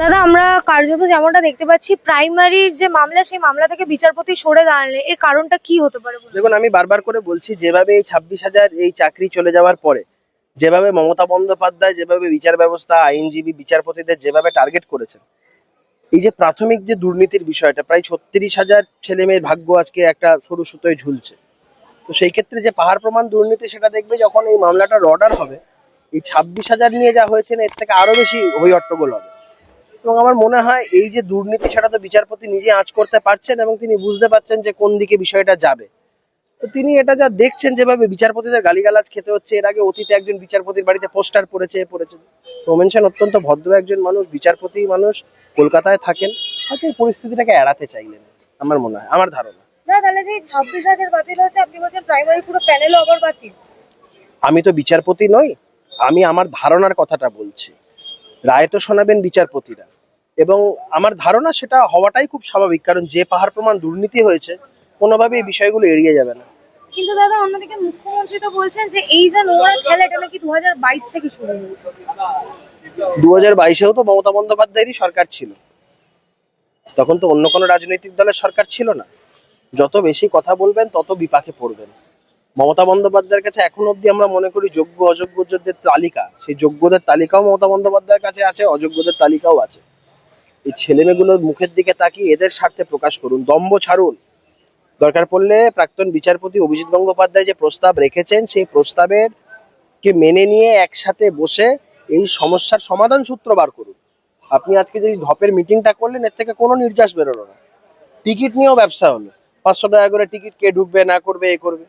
দাদা, আমরা কার্যত যেমনটা দেখতে পাচ্ছি প্রাইমারির যে মামলা, সেই মামলা থেকে বিচারপতি সরে দাঁড়ালে এর কারণটা কি হতে পারে দেখুন, আমি বারবার করে বলছি, যেভাবে এই ছাব্বিশ হাজার এই চাকরি চলে যাওয়ার পরে, যেভাবে মমতা বন্দ্যোপাধ্যায়, যেভাবে বিচার ব্যবস্থা, আইনজীবী, বিচারপতিদের যেভাবে টার্গেট করেছেন, এই যে প্রাথমিক যে দুর্নীতির বিষয়টা, প্রায় ছত্রিশ হাজার ছেলে মেয়ের ভাগ্য আজকে একটা সরু সুতোয় ঝুলছে। তো সেই ক্ষেত্রে যে পাহাড় প্রমাণ দুর্নীতি, সেটা দেখবে যখন এই মামলাটার অর্ডার হবে, এই ছাব্বিশ হাজার নিয়ে যা হয়েছে না, এর থেকে আরও বেশি হই হট্টগোল হবে। এবং আমার মনে হয় এই যে দুর্নীতি সেটা তো বিচারপতি নিজে আঁচ করতে পারছেন এবং তিনি বুঝতে পারছেন যে কোন দিকে বিষয়টা যাবে। তো তিনি এটা যা দেখছেন যেভাবে বিচারপতিদের গালিগালাজ খেতে হচ্ছে এর আগে অতীতে একজন বিচারপতির বাড়িতে পোস্টার পড়েছে পড়েছে। সৌমেন সেন অত্যন্ত ভদ্র একজন মানুষ বিচারপতি মানুষ কলকাতায় থাকেন হয়তো এই পরিস্থিতিটাকে এড়াতে চাইলেন আমার মনে হয় আমার ধারণা। না তাহলে যে ছাব্বিশ হাজার বাতিল হচ্ছে আপনি বলছেন প্রাইমারি পুরো প্যানেল আবার বাতিল। আমি তো বিচারপতি নই আমি আমার ধারণার কথাটা বলছি। রায় তো শোনাবেন বিচারপতিরা। এবং আমার ধারণা সেটা হওয়াটাই খুব স্বাভাবিক কারণ যে পাহাড় প্রমাণ দুর্নীতি হয়েছে কোনোভাবে এই বিষয়গুলো এড়িয়ে যাবে না। কিন্তু দাদা অন্যদিকে মুখ্যমন্ত্রী তো বলছেন যে এই যে নোংরা খেলা এটা নাকি দু হাজার বাইশ থেকে শুরু হয়েছে। দু হাজার বাইশেও তো মমতা বন্দ্যোপাধ্যায়েরই সরকার ছিল। তখন তো অন্য কোনো রাজনৈতিক দলের সরকার ছিল না। যত বেশি কথা বলবেন তত বিপাকে পড়বেন। মমতা বন্দ্যোপাধ্যায়ের কাছে এখন অবধি আমরা মনে করি যোগ্য, অযোগ্যদের তালিকা। সেই যোগ্যদের তালিকাও মমতা বন্দ্যোপাধ্যায়ের কাছে আছে, অযোগ্যদের তালিকাও আছে। এই ছেলেমেয়েগুলোর মুখের দিকে তাকিয়ে এদের স্বার্থে প্রকাশ করুন, দম্ভ ছাড়ুন। দরকার পড়লে প্রাক্তন বিচারপতি অভিজিৎ গঙ্গোপাধ্যায় যে প্রস্তাব রেখেছেন, সেই প্রস্তাবের কে মেনে নিয়ে একসাথে বসে এই সমস্যার সমাধান সূত্র বার করুন। আপনি আজকে যে ধপের মিটিংটা করলেন, এর থেকে কোনো নির্যাস বেরোলো না। টিকিট নিয়েও ব্যবসা হলো। পাঁচশো টাকা করে টিকিট কে ঢুকবে, না করবে, এ করবে।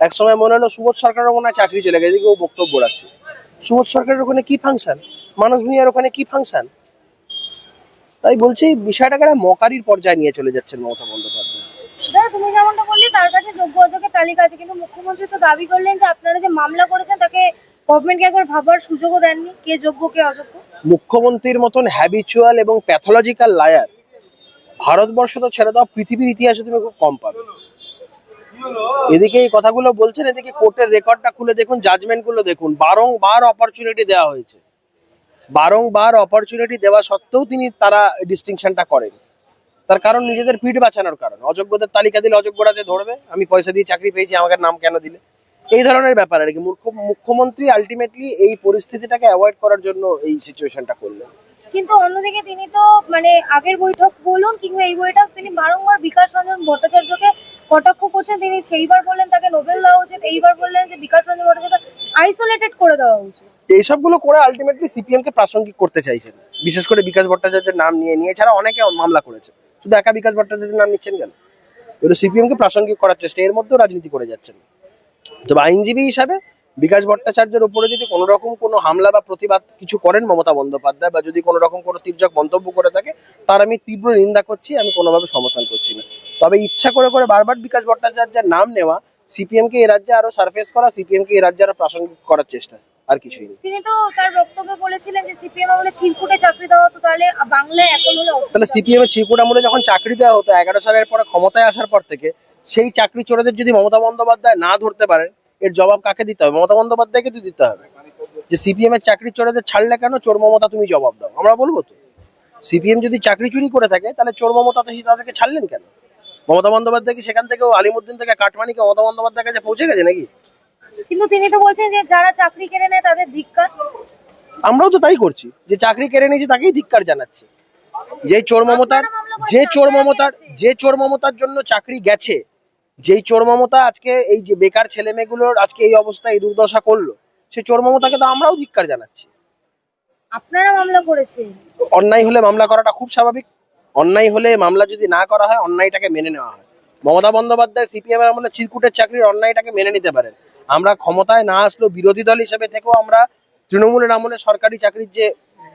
এক সময় মনে হলো সুবোধ সরকারের মনে হয় চাকরি চলে গেছে ও বক্তব্য রাখছে। সুবোধ সরকারের ওখানে কি ফাংশন মানুষ ভূঁইয়ার ওখানে কি ফাংশন তাই বলছি বিষয়টাকে একটা মকারির পর্যায়ে নিয়ে চলে যাচ্ছেন মমতা বন্দ্যোপাধ্যায়। তুমি যেমনটা বললি তার কাছে যোগ্য অযোগ্যের তালিকা আছে কিন্তু মুখ্যমন্ত্রী তো দাবি করলেন যে আপনারা যে মামলা করেছেন তাকে গভর্নমেন্টকে একবার ভাবার সুযোগও দেননি। কে যোগ্য কে অযোগ্য? মুখ্যমন্ত্রীর মতন হ্যাবিচুয়াল এবং প্যাথোলজিক্যাল লায়ার ভারতবর্ষ তো ছেড়ে দাও পৃথিবীর ইতিহাসে তুমি খুব কম পাবে। এদিকে এই কথাগুলো বলছেন, এদিকে কোর্টের রেকর্ডটা খুলে দেখুন জাজমেন্টগুলো দেখুন। বারংবার অপরচুনিটি দেওয়া হয়েছে। বারংবার অপরচুনিটি দেওয়া সত্ত্বেও তিনি তারা ডিস্টিংশনটা করেন। তার কারণ নিজেদের পিঠ বাঁচানোর কারণ। অযোগ্যদের তালিকা দিলে অযোগ্যরা যে ধরবে, আমি পয়সা দিয়ে চাকরি পেয়েছি, আমাকে নাম কেন দিলে? এই ধরনের ব্যাপার আর কি। মুখ্য- মুখ্যমন্ত্রী আলটিমেটলি এই পরিস্থিতিটাকে অ্যাভয়েড করার জন্য এই সিচুয়েশনটা করলেন। কিন্তু অন্যদিকে তিনি তো মানে আগের বৈঠক বলুন কিংবা এই বৈঠক, তিনি বারংবার বিকাশ রঞ্জন ভট্টাচার্যকে কটাক্ষ করছেন তিনি সেইবার বললেন তাকে নোবেল দেওয়া উচিত, এইবার বললেন যে বিকাশ রঞ্জন ভট্টাচার্য আইসোলেটেড করে দেওয়া উচিত। এইসবগুলো করে আলটিমেটলি সিপিএম কে প্রাসঙ্গিক করতে চাইছেন। বিশেষ করে বিকাশ ভট্টাচার্যের নাম নিয়ে নিয়ে ছাড়া অনেকে মামলা করেছে। শুধু একা বিকাশ ভট্টাচার্যের নাম নিচ্ছেন কেন? এগুলো সিপিএম কে প্রাসঙ্গিক করার চেষ্টা, এর মধ্যেও রাজনীতি করে যাচ্ছেন। তবে আইনজীবী হিসাবে বিকাশ ভট্টাচার্যের উপরে যদি কোনো রকম কোনো হামলা বা প্রতিবাদ কিছু করেন মমতা বন্দ্যোপাধ্যায় বা যদি কোনো রকম কোনো তির্যক মন্তব্য করে থাকে তার আমি তীব্র নিন্দা করছি আমি কোনোভাবে সমর্থন করছি না। তবে ইচ্ছা করে করে বারবার বিকাশ ভট্টাচার্যের নাম নেওয়া সিপিএম কে এই রাজ্যে আরও সারফেস করা সিপিএম কে এই রাজ্যে আরও প্রাসঙ্গিক করার চেষ্টা আর কিছুই নেই। তিনি তো তার বক্তব্যে বলেছিলেন যে সিপিএম আমলে চিরকুটে চাকরি দেওয়া হতো তাহলে বাংলায় এখন হলে তাহলে সিপিএম এর চিরকুট আমলে যখন চাকরি দেওয়া হতো এগারো সালের পরে ক্ষমতায় আসার পর থেকে সেই চাকরি চোরেদের যদি মমতা বন্দ্যোপাধ্যায় না ধরতে পারেন এর জবাব কাকে দিতে হবে? মমতা বন্দ্যোপাধ্যায়কে তো দিতে হবে। যে সিপিএম এর চাকরি চোরেদের ছাড়লে কেন চোর মমতা তুমি জবাব দাও? আমরা বলব তো। সিপিএম যদি চাকরি চুরি করে থাকে তাহলে চোর মমতা তো তাদেরকে ছাড়লেন কেন? মমতা বন্দ্যোপাধ্যায় কি সেখান থেকেও আলিমুদ্দিন থেকে কাটমানিকে মমতা বন্দ্যোপাধ্যায়ের কাছে পৌঁছে গেছে নাকি? কিন্তু তিনি তো বলছেন যে যারা চাকরি কেড়ে নেয় তাদের ধিক্কার। আমরাও তো তাই করছি। যে চাকরি কেড়ে নিয়েছি তাকেই ধিক্কার জানাচ্ছি। যে চোর মমতার যে চোর মমতার যে চোর মমতার জন্য চাকরি গেছে যেই চোর মমতা আজকে এই যে বেকার ছেলে মেয়েগুলোর আজকে এই অবস্থা এই দুর্দশা করল সে চোর মমতাকে তো আমরাও ধিক্কার জানাচ্ছি। আপনারা মামলা করেছেন? অন্যায় হলে মামলা করাটা খুব স্বাভাবিক। অন্যায় হলে মামলা যদি না করা হয় অন্যায়টাকে মেনে নেওয়া হয়। মমতা বন্দ্যোপাধ্যায় সিপিএম এর আমলে চিরকুটের চাকরির অন্যায়টাকে মেনে নিতে পারেন। আমরা ক্ষমতায় না আসলেও বিরোধী দল হিসেবে থেকেও আমরা তৃণমূলের আমলে সরকারি চাকরির যে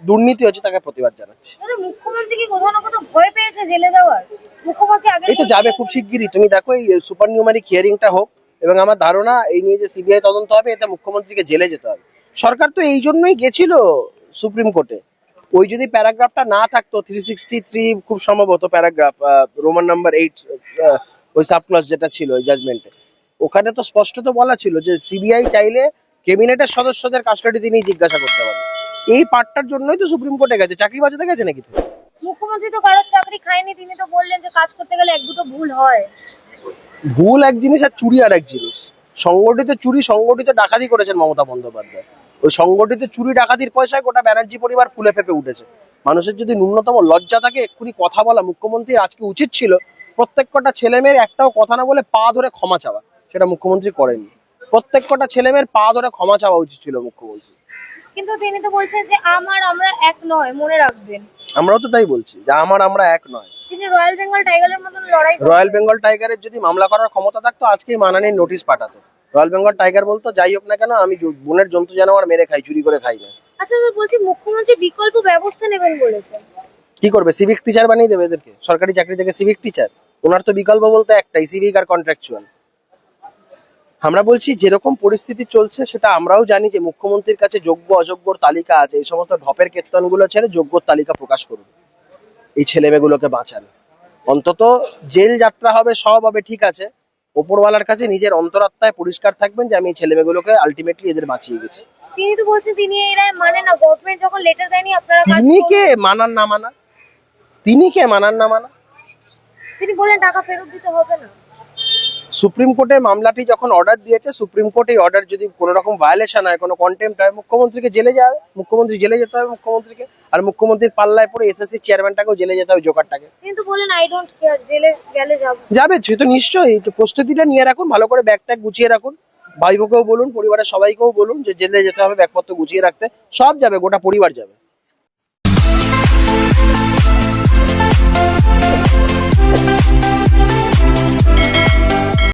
দুর্নীতি হচ্ছে তাকে প্রতিবাদ জানাচ্ছি। মুখ্যমন্ত্রী কি কোথাও না কোথাও ভয় পেয়েছে জেলে যাওয়ার? মুখ্যমন্ত্রী আগে এই তো যাবে খুব শিগগিরই। তুমি দেখো এই সুপার নিউমারিক হিয়ারিংটা হোক এবং আমার ধারণা এই নিয়ে যে সিবিআই তদন্ত হবে এতে মুখ্যমন্ত্রীকে জেলে যেতে হবে। সরকার তো এই জন্যই গেছিল সুপ্রিম কোর্টে। ওই যদি প্যারাগ্রাফটা না থাকতো থ্রি সিক্সটি থ্রি খুব সম্ভবত প্যারাগ্রাফ রোমান নাম্বার এইট ওই সাবক্লস যেটা ছিল ওই জাজমেন্টে ওখানে তো স্পষ্ট তো বলা ছিল যে সিবিআই চাইলে ক্যাবিনেটের সদস্যদের কাস্টাডি তিনি জিজ্ঞাসা করতে পারেন এই পার্টটার জন্যই তো সুপ্রিম কোর্টে গেছে। চাকরি বাঁচাতে গেছে নাকি মুখ্যমন্ত্রী তো কারোর চাকরি খায়নি তিনি তো বললেন যে কাজ করতে গেলে এক দুটো ভুল হয়। ভুল এক জিনিস আর চুরি আর এক জিনিস। সংগঠিত চুরি সংগঠিত ডাকাতি করেছেন মমতা বন্দ্যোপাধ্যায়। ওই সংগঠিত চুরি ডাকাতির পয়সায় গোটা ব্যানার্জি পরিবার ফুলে ফেপে উঠেছে। মানুষের যদি ন্যূনতম লজ্জা থাকে এক্ষুনি কথা বলা। মুখ্যমন্ত্রী আজকে উচিত ছিল প্রত্যেক কটা ছেলে মেয়ের একটাও কথা না বলে পা ধরে ক্ষমা চাওয়া। সেটা মুখ্যমন্ত্রী করেননি। প্রত্যেক কটা ছেলে মেয়ের পা ধরে ক্ষমা চাওয়া উচিত ছিল মুখ্যমন্ত্রী। কিন্তু তিনি তো বলছেন যে আমার আমরা এক নয় মনে রাখবেন। আমরাও তো তাই বলছি যে আমার আমরা এক নয়। তিনি রয়্যাল বেঙ্গল টাইগারের মতন লড়াই রয়্যাল বেঙ্গল টাইগারের যদি মামলা করার ক্ষমতা থাকতো আজকেই মানানির নোটিশ পাঠাতো। রয়্যাল বেঙ্গল টাইগার বলতো যাই হোক না কেন আমি বনের জন্তু জানোয়ার মেরে খাই চুরি করে খাই না। আচ্ছা বলছি মুখ্যমন্ত্রী বিকল্প ব্যবস্থা নেবেন বলেছেন। কি করবে? সিভিক টিচার বানিয়ে দেবে এদেরকে? সরকারি চাকরি থেকে সিভিক টিচার ওনার তো বিকল্প বলতে একটাই সিভিক আর কন্ট্রাকচুয়াল আমরা বলছি যেরকম পরিস্থিতি চলছে সেটা আমরাও জানি যে মুখ্যমন্ত্রীর কাছে যোগ্য অযোগ্যর তালিকা আছে। এই সমস্ত ঢপের কীর্তনগুলো ছেড়ে যোগ্যর তালিকা প্রকাশ করুন। এই ছেলেমেয়েগুলোকে বাঁচান। অন্তত জেল যাত্রা হবে সব হবে ঠিক আছে। ওপরওয়ালার কাছে নিজের অন্তরাত্মায় পরিষ্কার থাকবেন যে আমি এই ছেলেমেয়েগুলোকে আলটিমেটলি এদের বাঁচিয়ে গেছি। তিনি তো বলছেন তিনি এই রায় মানে না। গভর্নমেন্ট যখন লেটার দেয়নি আপনারা তিনি কে? মানান না মানা? তিনি কে? মানান না মানা? তিনি বলেন টাকা ফেরত দিতে হবে না। সুপ্রিম কোর্টে মামলাটি যখন অর্ডার দিয়েছে সুপ্রিম কোর্ট এই অর্ডার যদি কোনো রকম ভায়োলেশন হয় কোনো কন্টেম্প হয় মুখ্যমন্ত্রীকে জেলে যাবে মুখ্যমন্ত্রী জেলে যেতে হবে মুখ্যমন্ত্রীকে আর মুখ্যমন্ত্রীর পাল্লায় পরে এসএসসি চেয়ারম্যানটাকেও জেলে যেতে হবে জোকারটাকে। কিন্তু বলেন আই ডোন্ট কেয়ার জেলে গেলে যাব। যাবে সে তো নিশ্চয়ই তো প্রস্তুতিটা নিয়ে রাখুন ভালো করে ব্যাগ ট্যাগ গুছিয়ে রাখুন। ভাইবোকেও বলুন পরিবারের সবাইকেও বলুন যে জেলে যেতে হবে ব্যাগপত্র গুছিয়ে রাখতে। সব যাবে গোটা পরিবার যাবে।